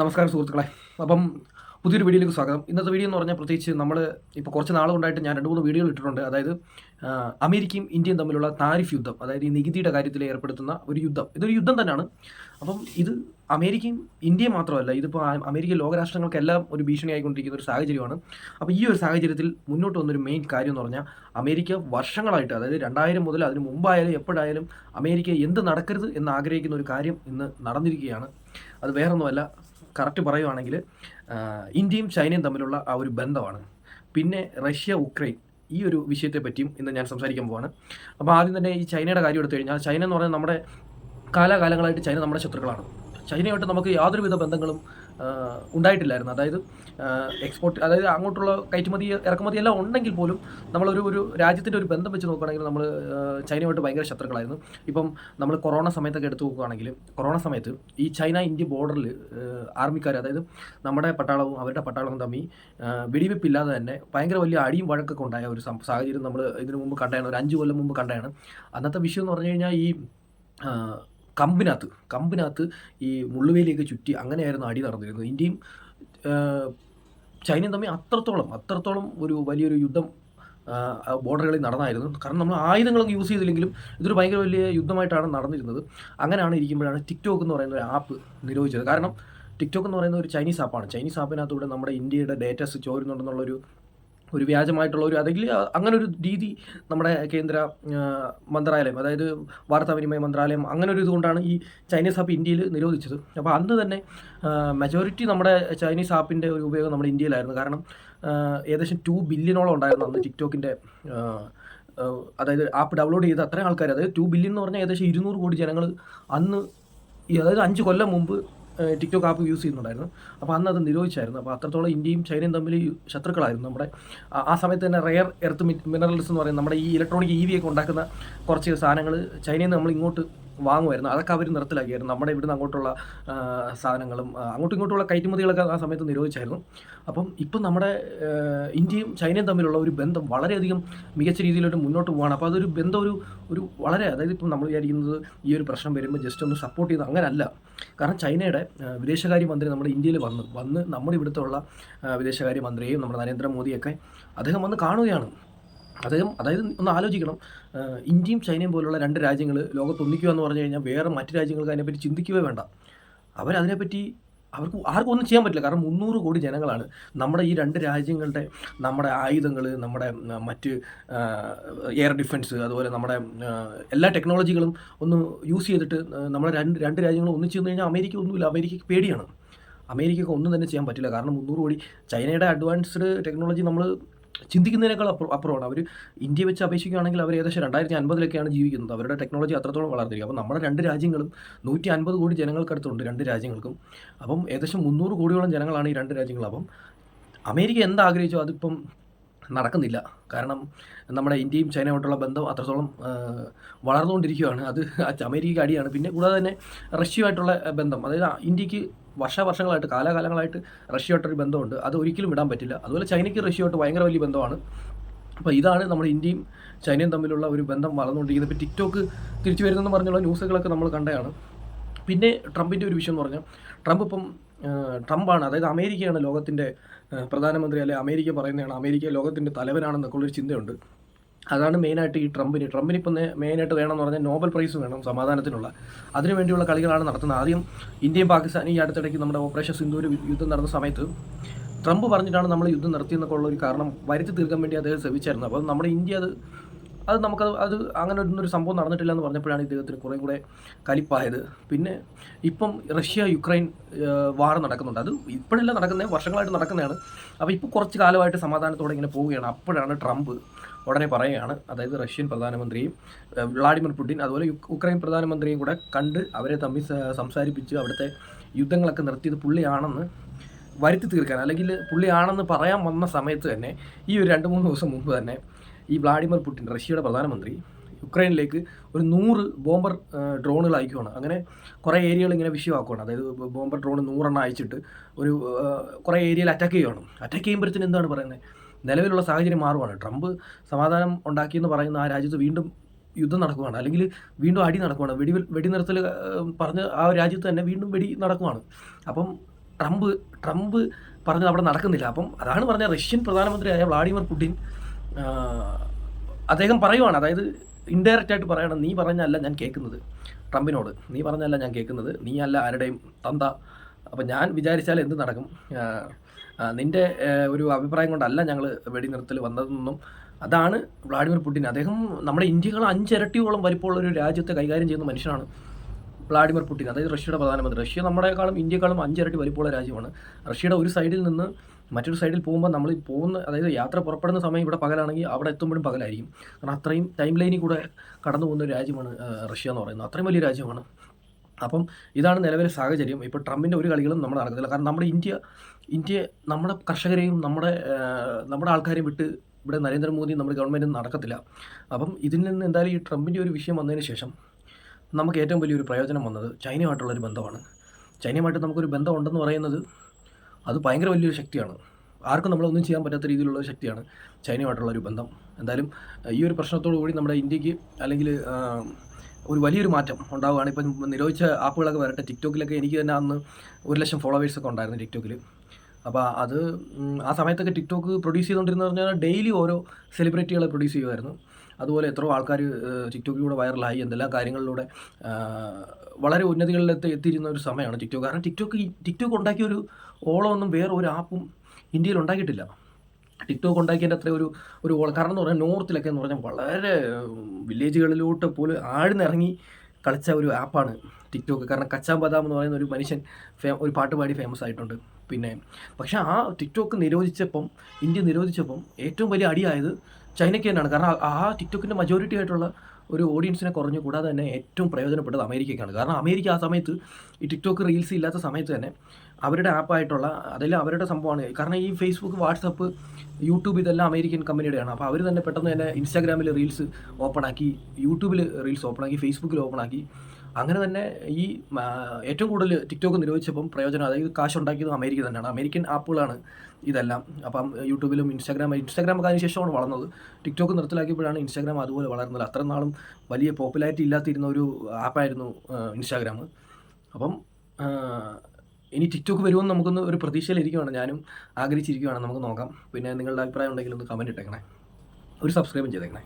നമസ്കാരം സുഹൃത്തുക്കളെ. അപ്പം പുതിയൊരു വീഡിയോയിലേക്ക് സ്വാഗതം. ഇന്നത്തെ വീഡിയോ എന്ന് പറഞ്ഞാൽ പ്രത്യേകിച്ച് നമ്മൾ ഇപ്പോൾ കുറച്ച് നാളുകൊണ്ടായിട്ട് ഞാൻ രണ്ട് മൂന്ന് വീഡിയോകൾ ഇട്ടിട്ടുണ്ട്. അതായത് അമേരിക്കയും ഇന്ത്യയും തമ്മിലുള്ള താരിഫ് യുദ്ധം അതായത് ഈ നികുതിയുടെ കാര്യത്തിൽ ഏർപ്പെടുത്തുന്ന ഒരു യുദ്ധം. ഇതൊരു യുദ്ധം തന്നെയാണ്. അപ്പം ഇത് അമേരിക്കയും ഇന്ത്യയും മാത്രമല്ല ഇതിപ്പോൾ അമേരിക്ക ലോകരാഷ്ട്രങ്ങൾക്കെല്ലാം ഒരു ഭീഷണിയായിക്കൊണ്ടിരിക്കുന്ന ഒരു സാഹചര്യമാണ്. അപ്പോൾ ഈ ഒരു സാഹചര്യത്തിൽ മുന്നോട്ട് വന്നൊരു മെയിൻ കാര്യം എന്ന് പറഞ്ഞാൽ അമേരിക്ക വർഷങ്ങളായിട്ട് അതായത് രണ്ടായിരം മുതൽ അതിന് മുമ്പായാലും എപ്പോഴായാലും അമേരിക്ക എന്ത് നടക്കരുത് എന്ന് ആഗ്രഹിക്കുന്ന ഒരു കാര്യം ഇന്ന് നടന്നിരിക്കുകയാണ്. അത് വേറൊന്നുമല്ല കറക്റ്റ് പറയുവാണെങ്കിൽ ഇന്ത്യയും ചൈനയും തമ്മിലുള്ള ആ ഒരു ബന്ധമാണ്. പിന്നെ റഷ്യ ഉക്രൈൻ ഈ ഒരു വിഷയത്തെ പറ്റിയും ഇന്ന് ഞാൻ സംസാരിക്കാൻ പോവാണ്. അപ്പോൾ ആദ്യം തന്നെ ഈ ചൈനയുടെ കാര്യം എടുത്തു കഴിഞ്ഞാൽ ചൈന എന്ന് പറഞ്ഞാൽ നമ്മുടെ കാലാകാലങ്ങളായിട്ട് ചൈന നമ്മുടെ ശത്രുക്കളാണ്. ചൈനയായിട്ട് നമുക്ക് യാതൊരുവിധ ബന്ധങ്ങളും ഉണ്ടായിട്ടില്ലായിരുന്നു. അതായത് എക്സ്പോർട്ട് അതായത് അങ്ങോട്ടുള്ള കയറ്റുമതി ഇറക്കുമതി എല്ലാം ഉണ്ടെങ്കിൽ പോലും നമ്മളൊരു ഒരു രാജ്യത്തിന്റെ ഒരു ബന്ധം വെച്ച് നോക്കുകയാണെങ്കിൽ നമ്മൾ ചൈനയുമായിട്ട് ഭയങ്കര ശത്രുക്കളായിരുന്നു. ഇപ്പം നമ്മൾ കൊറോണ സമയത്തൊക്കെ എടുത്തു നോക്കുകയാണെങ്കിൽ കൊറോണ സമയത്ത് ഈ ചൈന ഇന്ത്യ ബോർഡറിൽ ആർമിക്കാർ അതായത് നമ്മുടെ പട്ടാളവും അവരുടെ പട്ടാളവും തമ്മിൽ വെടിവെപ്പില്ലാതെ തന്നെ ഭയങ്കര വലിയ അടിയും വഴക്കൊക്കെ ഉണ്ടായ ഒരു സാഹചര്യം നമ്മൾ ഇതിനു മുമ്പ് കണ്ടതാണ് ഒരു അഞ്ച് കൊല്ലം മുമ്പ് കണ്ടതാണ് അന്നത്തെ വിഷയം എന്ന് പറഞ്ഞു കഴിഞ്ഞാൽ ഈ കമ്പിനകത്ത് കമ്പിനകത്ത് ഈ മുള്ളുവേലിയൊക്കെ ചുറ്റി അങ്ങനെയായിരുന്നു അടി നടന്നിരുന്നത്. ഇന്ത്യയും ചൈനയും തമ്മിൽ അത്രത്തോളം അത്രത്തോളം ഒരു വലിയൊരു യുദ്ധം ബോർഡറുകളിൽ നടന്നായിരുന്നു. കാരണം നമ്മൾ ആയുധങ്ങളൊക്കെ യൂസ് ചെയ്തില്ലെങ്കിലും ഇതൊരു ഭയങ്കര വലിയ യുദ്ധമായിട്ടാണ് നടന്നിരുന്നത്. അങ്ങനെയാണ് ഇരിക്കുമ്പോഴാണ് ടിക്ടോക്ക് എന്ന് പറയുന്ന ഒരു ആപ്പ് നിരോധിച്ചത്. കാരണം ടിക്ടോക്ക് എന്ന് പറയുന്ന ഒരു ചൈനീസ് ആപ്പാണ് ചൈനീസ് ആപ്പിനകത്തൂടെ നമ്മുടെ ഇന്ത്യയുടെ ഡേറ്റാസ് ചോരുന്നുണ്ടെന്നുള്ളൊരു ഒരു വ്യാജമായിട്ടുള്ള ഒരു അല്ലെങ്കിൽ അങ്ങനെ ഒരു രീതി നമ്മുടെ കേന്ദ്ര മന്ത്രാലയം അതായത് വാർത്താവിനിമയ മന്ത്രാലയം അങ്ങനെ ഒരു ഇതുകൊണ്ടാണ് ഈ ചൈനീസ് ആപ്പ് ഇന്ത്യയിൽ നിരോധിച്ചത്. അപ്പോൾ അന്ന് തന്നെ മെജോറിറ്റി നമ്മുടെ ചൈനീസ് ആപ്പിന്റെ ഒരു ഉപയോഗം നമ്മുടെ ഇന്ത്യയിലായിരുന്നു. കാരണം ഏകദേശം ടു ബില്യണോളം ഉണ്ടായിരുന്നു അന്ന് ടിക്ടോക്കിന്റെ അതായത് ആപ്പ് ഡൗൺലോഡ് ചെയ്ത അത്രയും ആൾക്കാർ അതായത് ടു ബില്യൺ എന്ന് പറഞ്ഞാൽ ഏകദേശം ഇരുന്നൂറ് കോടി ജനങ്ങൾ അന്ന് അതായത് അഞ്ച് കൊല്ലം മുമ്പ് ടിക്ടോക്ക് ആപ്പ് യൂസ് ചെയ്യുന്നുണ്ടായിരുന്നു. അപ്പോൾ അന്ന് അത് നിരോധിച്ചായിരുന്നു. അപ്പോൾ അത്രത്തോളം ഇന്ത്യയും ചൈനയും തമ്മിൽ ശത്രുക്കളായിരുന്നു നമ്മുടെ ആ- സമയത്ത് തന്നെ റെയർ എർത്ത് മിനറൽസ് എന്ന് പറയുന്നത് നമ്മുടെ ഈ ഇലക്ട്രോണിക് ഇ വി ഒക്കെ ഉണ്ടാക്കുന്ന കുറച്ച് സാധനങ്ങൾ ചൈനയിൽ നിന്ന് നമ്മൾ ഇങ്ങോട്ട് വാങ്ങുമായിരുന്നു. അതൊക്കെ അവർ നിർത്തലാക്കിയായിരുന്നു. നമ്മുടെ ഇവിടുന്ന് അങ്ങോട്ടുള്ള സാധനങ്ങളും അങ്ങോട്ടും ഇങ്ങോട്ടുള്ള കയറ്റുമതികളൊക്കെ ആ സമയത്ത് നിരോധിച്ചായിരുന്നു. അപ്പം ഇപ്പം നമ്മുടെ ഇന്ത്യയും ചൈനയും തമ്മിലുള്ള ഒരു ബന്ധം വളരെയധികം മികച്ച രീതിയിലോട്ട് മുന്നോട്ട് പോവുകയാണ് അപ്പോൾ അതൊരു ബന്ധം ഒരു ഒരു വളരെ അതായത് ഇപ്പം നമ്മൾ വിചാരിക്കുന്നത് ഈ ഒരു പ്രശ്നം വരുമ്പോൾ ജസ്റ്റ് ഒന്ന് സപ്പോർട്ട് ചെയ്യുന്നത് അങ്ങനല്ല. കാരണം ചൈനയുടെ വിദേശകാര്യ മന്ത്രി നമ്മുടെ ഇന്ത്യയിൽ വന്ന്. വന്ന് നമ്മുടെ ഇവിടുത്തെ ഉള്ള വിദേശകാര്യ മന്ത്രിയെയും നമ്മുടെ നരേന്ദ്രമോദിയൊക്കെ അദ്ദേഹം വന്ന് കാണുകയാണ്. അദ്ദേഹം അതായത് ഒന്ന് ആലോചിക്കണം. ഇന്ത്യയും ചൈനയും പോലുള്ള രണ്ട് രാജ്യങ്ങൾ ലോകത്ത് ഒന്നിക്കുക എന്ന് പറഞ്ഞു കഴിഞ്ഞാൽ വേറെ മറ്റു രാജ്യങ്ങൾക്ക് അതിനെപ്പറ്റി ചിന്തിക്കുകയേ വേണ്ട. അവരതിനെപ്പറ്റി അവർക്ക് ആർക്കും ഒന്നും ചെയ്യാൻ പറ്റില്ല. കാരണം മുന്നൂറ് കോടി ജനങ്ങളാണ് നമ്മുടെ ഈ രണ്ട് രാജ്യങ്ങളുടെ നമ്മുടെ ആയുധങ്ങൾ നമ്മുടെ മറ്റ് എയർ ഡിഫൻസ് അതുപോലെ നമ്മുടെ എല്ലാ ടെക്നോളജികളും ഒന്ന് യൂസ് ചെയ്തിട്ട് നമ്മുടെ രണ്ട് രണ്ട് രാജ്യങ്ങളും ഒന്നിച്ചു കഴിഞ്ഞാൽ അമേരിക്ക ഒന്നുമില്ല. അമേരിക്കയ്ക്ക് പേടിയാണ്. അമേരിക്കയ്ക്ക് ഒന്നും തന്നെ ചെയ്യാൻ പറ്റില്ല. കാരണം മുന്നൂറ് കോടി ചൈനയുടെ അഡ്വാൻസ്ഡ് ടെക്നോളജി നമ്മൾ ചിന്തിക്കുന്നതിനേക്കാൾ അപ്പുറം അപ്പുറമാണ്. അവർ ഇന്ത്യ വെച്ച് അപേക്ഷിക്കുകയാണെങ്കിൽ അവർ ഏകദേശം രണ്ടായിരത്തി അൻപതിലൊക്കെയാണ് ജീവിക്കുന്നത്. അവരുടെ ടെക്നോളജി അത്രത്തോളം വളർന്നിരിക്കും. അപ്പോൾ നമ്മുടെ രണ്ട് രാജ്യങ്ങളും നൂറ്റി അൻപത് കോടി ജനങ്ങൾക്കടുത്തുണ്ട് രണ്ട് രാജ്യങ്ങൾക്കും. അപ്പം ഏകദേശം മുന്നൂറ് കോടിയോളം ജനങ്ങളാണ് ഈ രണ്ട് രാജ്യങ്ങളും. അപ്പം അമേരിക്ക എന്താഗ്രഹിച്ചോ അതിപ്പം നടക്കുന്നില്ല. കാരണം നമ്മുടെ ഇന്ത്യയും ചൈനയുമായിട്ടുള്ള ബന്ധം അത്രത്തോളം വളർന്നുകൊണ്ടിരിക്കുകയാണ്. അത് അമേരിക്കയ്ക്ക് അടിയാണ്. പിന്നെ കൂടാതെ തന്നെ റഷ്യയുമായിട്ടുള്ള ബന്ധം. അതായത് ഇന്ത്യയ്ക്ക് വർഷവർഷങ്ങളായിട്ട് കാലാകാലങ്ങളായിട്ട് റഷ്യയായിട്ടൊരു ബന്ധമുണ്ട്. അത് ഒരിക്കലും വിടാൻ പറ്റില്ല. അതുപോലെ ചൈനയ്ക്ക് റഷ്യയായിട്ട് ഭയങ്കര വലിയ ബന്ധമാണ്. അപ്പോൾ ഇതാണ് നമ്മുടെ ഇന്ത്യയും ചൈനയും തമ്മിലുള്ള ഒരു ബന്ധം വളർന്നുകൊണ്ടിരിക്കുന്നത്. ഇപ്പോൾ ടിക്ടോക്ക് തിരിച്ചു വരുന്നെന്ന് പറഞ്ഞുള്ള ന്യൂസുകളൊക്കെ നമ്മൾ കണ്ടതാണ്. പിന്നെ ട്രംപിന്റെ ഒരു വിഷയം എന്ന് പറഞ്ഞാൽ ട്രംപ് ഇപ്പം ട്രംപാണ് അതായത് അമേരിക്കയാണ് ലോകത്തിന്റെ പ്രധാനമന്ത്രി അല്ലെ അമേരിക്ക പറയുന്നതാണ് അമേരിക്ക ലോകത്തിന്റെ തലവനാണെന്നൊക്കെ ഉള്ളൊരു ചിന്തയുണ്ട്. അതാണ് മെയിനായിട്ട് ഈ ട്രംപിന്. ട്രംപിന് ഇപ്പം മെയിനായിട്ട് എന്ന് പറഞ്ഞാൽ നോബൽ പ്രൈസ് വേണം സമാധാനത്തിനുള്ള. അതിനുവേണ്ടിയുള്ള കളികളാണ് നടത്തുന്നത്. ആദ്യം ഇന്ത്യയും പാകിസ്ഥാനും ഈ അടുത്തിടയ്ക്ക് നമ്മുടെ ഓപ്പറേഷൻ സിന്ധൂര് യുദ്ധം നടന്ന സമയത്ത് ട്രംപ് പറഞ്ഞിട്ടാണ് നമ്മൾ യുദ്ധം നടത്തിയെന്നൊക്കെ ഉള്ള ഒരു കാരണം വരുത്തി തീർക്കാൻ വേണ്ടി അദ്ദേഹം ശ്രമിച്ചായിരുന്നു. അപ്പോൾ നമ്മുടെ ഇന്ത്യ അത് അത് നമുക്കത് അത് അങ്ങനെ ഒരു സംഭവം നടന്നിട്ടില്ല എന്ന് പറഞ്ഞപ്പോഴാണ് ഇദ്ദേഹത്തിന് കുറേ കൂടെ കലിപ്പായത്. പിന്നെ ഇപ്പം റഷ്യ യുക്രൈൻ വാർ നടക്കുന്നുണ്ട്. അത് ഇപ്പോഴല്ല നടക്കുന്നത് വർഷങ്ങളായിട്ട് നടക്കുന്നതാണ്. അപ്പോൾ ഇപ്പോൾ കുറച്ച് കാലമായിട്ട് സമാധാനത്തോടെ ഇങ്ങനെ പോവുകയാണ്. അപ്പോഴാണ് ട്രംപ് ഉടനെ പറയുകയാണ്. അതായത് റഷ്യൻ പ്രധാനമന്ത്രിയും വ്ളാഡിമിർ പുടിൻ അതുപോലെ ഉക്രൈൻ പ്രധാനമന്ത്രിയും കൂടെ കണ്ട് അവരെ തമ്മിൽ സംസാരിപ്പിച്ച് അവിടുത്തെ യുദ്ധങ്ങളൊക്കെ നിർത്തിയത് പുള്ളിയാണെന്ന് വരുത്തി തീർക്കാൻ അല്ലെങ്കിൽ പുള്ളിയാണെന്ന് പറയാൻ വന്ന സമയത്ത് തന്നെ ഈ ഒരു രണ്ട് മൂന്ന് ദിവസം മുമ്പ് തന്നെ ഈ വ്ളാഡിമിർ പുടിൻ റഷ്യയുടെ പ്രധാനമന്ത്രി യുക്രൈനിലേക്ക് ഒരു നൂറ് ബോംബർ ഡ്രോണുകൾ അയക്കുകയാണ്. അങ്ങനെ കുറേ ഏരിയകൾ ഇങ്ങനെ വിഷയമാക്കുകയാണ്. അതായത് ബോംബർ ഡ്രോൺ നൂറെണ്ണം അയച്ചിട്ട് ഒരു കുറേ ഏരിയയിൽ അറ്റാക്ക് ചെയ്യുകയാണ്. അറ്റാക്ക് ചെയ്യുമ്പോഴത്തേന് എന്താണ് പറയുന്നത്? നിലവിലുള്ള സാഹചര്യം മാറുവാണ്. ട്രംപ് സമാധാനം ഉണ്ടാക്കിയെന്ന് പറയുന്ന ആ രാജ്യത്ത് വീണ്ടും യുദ്ധം നടക്കുകയാണ്. അല്ലെങ്കിൽ വീണ്ടും അടി നടക്കുകയാണ്. വെടി വെടിനിർത്തൽ നിർത്തൽ പറഞ്ഞ് ആ രാജ്യത്ത് തന്നെ വീണ്ടും വെടി നടക്കുകയാണ്. അപ്പം ട്രംപ് ട്രംപ് പറഞ്ഞത് അവിടെ നടക്കുന്നില്ല. അപ്പം അതാണ് പറഞ്ഞ റഷ്യൻ പ്രധാനമന്ത്രിയായ വ്ളാഡിമിർ പുടിൻ അദ്ദേഹം പറയുവാണ്. അതായത് ഇൻഡയറക്റ്റ് ആയിട്ട് പറയണം. നീ പറഞ്ഞല്ല ഞാൻ കേൾക്കുന്നത്. ട്രംപിനോട്. നീ പറഞ്ഞല്ല ഞാൻ കേൾക്കുന്നത്. നീ അല്ല ആരുടെയും തന്ത. അപ്പം ഞാൻ വിചാരിച്ചാൽ എന്ത് നടക്കും? നിന്റെ ഒരു അഭിപ്രായം കൊണ്ടല്ല ഞങ്ങൾ വെടിനിർത്തൽ വന്നതെന്നും അതാണ് വ്ളാഡിമിർ പുടിൻ. അദ്ദേഹം നമ്മുടെ ഇന്ത്യകൾ അഞ്ചിരട്ടിയോളം വലിപ്പമുള്ള ഒരു രാജ്യത്തെ കൈകാര്യം ചെയ്യുന്ന മനുഷ്യനാണ് വ്ളാഡിമിർ പുടിൻ. അതായത് റഷ്യയുടെ പ്രധാനമന്ത്രി. റഷ്യ നമ്മളെക്കാളും ഇന്ത്യക്കാളും അഞ്ചിരട്ടി വലിപ്പമുള്ള രാജ്യമാണ്. റഷ്യയുടെ ഒരു സൈഡിൽ നിന്ന് മറ്റൊരു സൈഡിൽ പോകുമ്പോൾ നമ്മൾ പോകുന്ന അതായത് യാത്ര പുറപ്പെടുന്ന സമയം ഇവിടെ പകലാണെങ്കിൽ അവിടെ എത്തുമ്പോഴും പകലായിരിക്കും. കാരണം അത്രയും ടൈം ലൈനിൽ കൂടെ കടന്നു പോകുന്ന ഒരു രാജ്യമാണ് റഷ്യ എന്ന് പറയുന്നത്. അത്രയും വലിയ രാജ്യമാണ്. അപ്പം ഇതാണ് നിലവിലെ സാഹചര്യം. ഇപ്പോൾ ട്രംപിന്റെ ഒരു കളികളും നമ്മൾ നടക്കത്തില്ല. കാരണം നമ്മുടെ ഇന്ത്യ ഇന്ത്യ നമ്മുടെ കർഷകരെയും നമ്മുടെ നമ്മുടെ ആൾക്കാരെയും വിട്ട് ഇവിടെ നരേന്ദ്രമോദി നമ്മുടെ ഗവൺമെന്റും നടക്കത്തില്ല. അപ്പം ഇതിൽ നിന്ന് എന്തായാലും ഈ ട്രംപിന്റെ ഒരു വിഷയം വന്നതിന് ശേഷം നമുക്ക് ഏറ്റവും വലിയൊരു പ്രയോജനം വന്നത് ചൈനയുമായിട്ടുള്ളൊരു ബന്ധമാണ്. ചൈനയുമായിട്ട് നമുക്കൊരു ബന്ധമുണ്ടെന്ന് പറയുന്നത് അത് ഭയങ്കര വലിയൊരു ശക്തിയാണ്. ആർക്കും നമ്മളൊന്നും ചെയ്യാൻ പറ്റാത്ത രീതിയിലുള്ള ശക്തിയാണ് ചൈനയുമായിട്ടുള്ള ഒരു ബന്ധം. എന്തായാലും ഈ ഒരു പ്രശ്നത്തോടു കൂടി നമ്മുടെ ഇന്ത്യയ്ക്ക് അല്ലെങ്കിൽ ഒരു വലിയൊരു മാറ്റം ഉണ്ടാവുകയാണ്. ഇപ്പം നിരോധിച്ച ആപ്പുകളൊക്കെ വരട്ടെ. ടിക്ടോക്കിലൊക്കെ എനിക്ക് തന്നെ അന്ന് ഒരു ലക്ഷം ഫോളോവേഴ്സൊക്കെ ഉണ്ടായിരുന്നു ടിക്ടോക്കിൽ അപ്പോൾ അത് ആ സമയത്തൊക്കെ ടിക്ടോക്ക് പ്രൊഡ്യൂസ് ചെയ്തുകൊണ്ടിരുന്ന പറഞ്ഞാൽ ഡെയിലി ഓരോ സെലിബ്രിറ്റികളെ പ്രൊഡ്യൂസ് ചെയ്യുമായിരുന്നു അതുപോലെ എത്രയോ ആൾക്കാർ ടിക്ടോക്കിലൂടെ വൈറലായി. എന്തെല്ലാം കാര്യങ്ങളിലൂടെ വളരെ ഉന്നതികളിലെത്തി എത്തിയിരുന്ന ഒരു സമയമാണ് ടിക്ടോക്ക്. കാരണം ടിക്ടോക്ക് ടിക്ടോക്ക് ഉണ്ടാക്കിയ ഒരു ഓളമൊന്നും വേറെ ഒരു ആപ്പും ഇന്ത്യയിൽ ഉണ്ടാക്കിയിട്ടില്ല. ടിക്ടോക്ക് ഉണ്ടാക്കിയതിന്റെ അത്ര ഒരു ഒരു കാരണം എന്ന് പറഞ്ഞാൽ നോർത്തിലൊക്കെ എന്ന് പറഞ്ഞാൽ വളരെ വില്ലേജുകളിലോട്ട് പോലും ആഴ്ന്നിറങ്ങി കളിച്ച ഒരു ആപ്പാണ് ടിക്ടോക്ക് കാരണം കച്ചാം ബദാം എന്ന് പറയുന്ന ഒരു മനുഷ്യൻ ഫേ ഒരു പാട്ട് പാടി ഫേമസ് ആയിട്ടുണ്ട്. പിന്നെ പക്ഷേ ആ ടിക്ടോക്ക് നിരോധിച്ചപ്പം ഇന്ത്യ നിരോധിച്ചപ്പം ഏറ്റവും വലിയ അടിയായത് ചൈനയ്ക്ക് തന്നെയാണ്. കാരണം ആ ടിക്ടോക്കിന്റെ മജോറിറ്റി ആയിട്ടുള്ള ഒരു ഓഡിയൻസിനെ കുറഞ്ഞു കൂടാതെ തന്നെ ഏറ്റവും പ്രയോജനപ്പെട്ടത് അമേരിക്കയ്ക്കാണ്. കാരണം അമേരിക്ക ആ സമയത്ത് ഈ ടിക്ടോക്ക് റീൽസ് ഇല്ലാത്ത സമയത്ത് തന്നെ അവരുടെ ആപ്പായിട്ടുള്ള അതെല്ലാം അവരുടെ സംഭവമാണ്. കാരണം ഈ ഫേസ്ബുക്ക് വാട്സപ്പ് യൂട്യൂബ് ഇതെല്ലാം അമേരിക്കൻ കമ്പനിയുടെയാണ് അപ്പോൾ അവർ തന്നെ പെട്ടെന്ന് തന്നെ ഇൻസ്റ്റാഗ്രാമിൽ റീൽസ് ഓപ്പൺ ആക്കി യൂട്യൂബിൽ റീൽസ് ഓപ്പൺ ആക്കി ഫേസ്ബുക്കിൽ ഓപ്പൺ ആക്കി അങ്ങനെ തന്നെ ഈ ഏറ്റവും കൂടുതൽ ടിക്ടോക്ക് നിരോധിച്ചപ്പം പ്രയോജനം അതായത് കാശ് ഉണ്ടാക്കിയത് അമേരിക്ക തന്നെയാണ്. അമേരിക്കൻ ആപ്പുകളാണ് ഇതെല്ലാം. അപ്പം യൂട്യൂബിലും ഇൻസ്റ്റാഗ്രാം ഇൻസ്റ്റാഗ്രാം ഒക്കെ അതിനുശേഷമാണ് വളർന്നത്. ടിക്ടോക്ക് നിർത്തലാക്കിയപ്പോഴാണ് ഇൻസ്റ്റാഗ്രാം അതുപോലെ വളർന്നത്. അത്ര നാളും വലിയ പോപ്പുലാരിറ്റി ഇല്ലാത്തിരുന്ന ഒരു ആപ്പായിരുന്നു ഇൻസ്റ്റാഗ്രാം. അപ്പം ഇനി ടിക്ടോക്ക് വരുമെന്ന് നമുക്കൊന്ന് ഒരു പ്രതീക്ഷയിലിരിക്കുകയാണ് ഞാനും ആഗ്രഹിച്ചിരിക്കുകയാണ് നമുക്ക് നോക്കാം. പിന്നെ നിങ്ങളുടെ അഭിപ്രായം ഉണ്ടെങ്കിൽ ഒന്ന് കമന്റ് ഇട്ടേക്കണേ. ഒരു സബ്സ്ക്രൈബും ചെയ്തേക്കണേ.